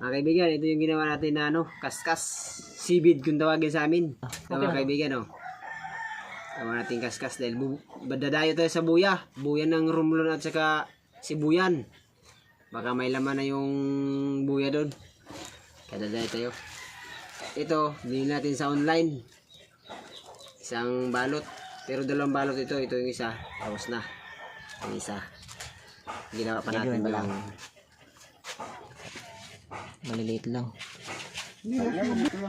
Mga kaibigan, ito yung ginawa natin na ano, kaskas. Sibid kung tawagin sa amin. Okay. Mga kaibigan, oh. Gawa natin kaskas dahil bu- badadayo tayo sa buya. Buya ng rumlon at saka sibuyan. Baka may laman na yung buya doon. Kaya dadayo tayo. Ito, bilhin natin sa online. Isang balot. Pero dalawang balot ito. Ito yung isa. Tapos na. Yung isa. Ginawa pa natin lang. Maliliit lang.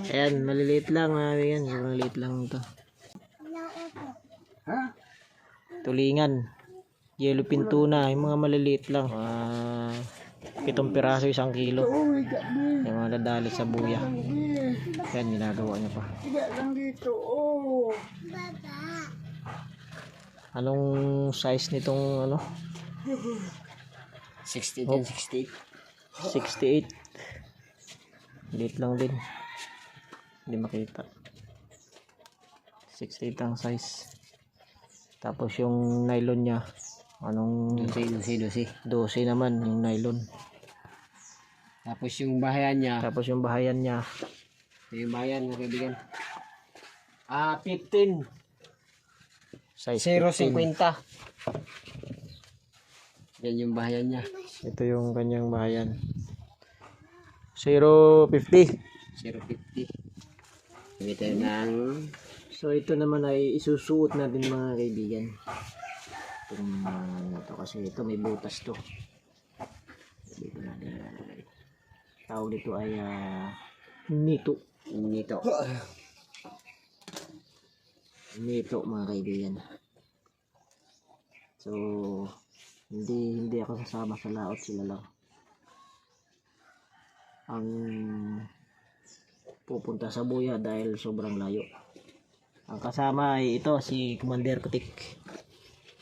Ayan, maliliit lang mga kaibigan. Sobrang liit lang ito. Tulingan. Yellow pintuna. Yung mga maliliit lang. Mga pitong piraso isang kilo. Yung mga dadali sa buya. Ayan, ginagawa niya pa. Anong size nitong ano? 60 din, 68. 68. Liit lang din. Hindi makita. 68 ang size. Tapos yung nylon niya, anong Dosi, dosi, dosi. 12 naman yung nylon. Tapos yung bahayan niya. Tapos yung bahayan niya, yung bahayan, mga kaibigan. Ah, 15. size 15. 0.50. Yan yung bahayan niya. Ito yung kanyang bahayan. 050. 0.50. Ibig tayo ng... So ito naman ay isusuot natin mga kaibigan. Itong ano to kasi ito may butas to. Dito natin ilalagay. Tawag dito ay ah, nito. Nito. Nito mga kaibigan. So hindi hindi ako sasama sa laot sila lang. Ang pupunta sa buya dahil sobrang layo. Ang kasama ay ito si Commander Kutik.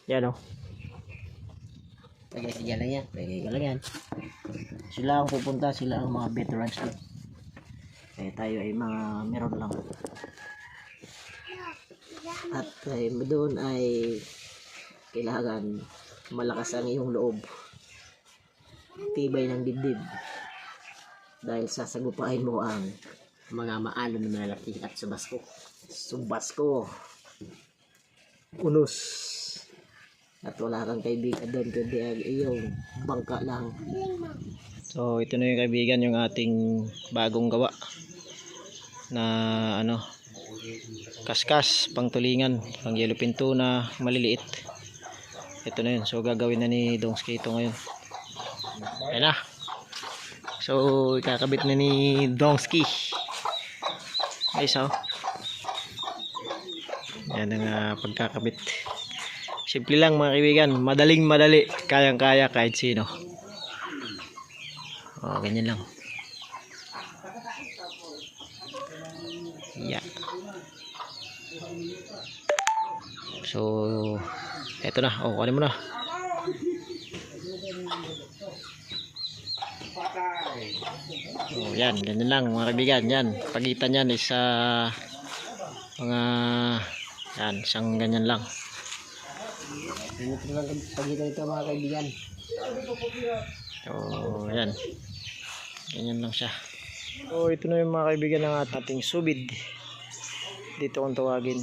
Yan o. Tagay siya lang yan. Pwede ka lang yan. Sila ang pupunta, sila ang mga veterans. Eh tayo ay mga meron lang. At eh, doon ay kailangan malakas ang iyong loob. Tibay ng dibdib. Dahil sasagupain mo ang Mga maalon na malaki at subas ko. subas ko. Unos. At wala kang kaibigan doon kundi ang iyong bangka lang. So ito na yung kaibigan yung ating bagong gawa na ano kaskas pangtulingan pang yellow pinto na maliliit ito na yun. So gagawin na ni Dongski ito ngayon. Ayan na. So ikakabit na ni Dongski guys oh. Yan ang ah, pagkakabit. Simple lang mga kaibigan. Madaling madali. Kayang kaya kahit sino. Oh ganyan lang. Yeah so eto na oh kunin mo na Oh, yan, ganyan lang mga kaibigan, yan. Pagitan yan is ah, mga yan, isang ganyan lang. Ganito lang pagitan ito mga kaibigan. So, yan. Ganyan lang siya. So, ito na yung mga kaibigan ng ating subid. Dito kung tawagin.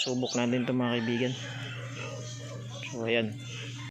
Subok natin ito mga kaibigan. So, ayan.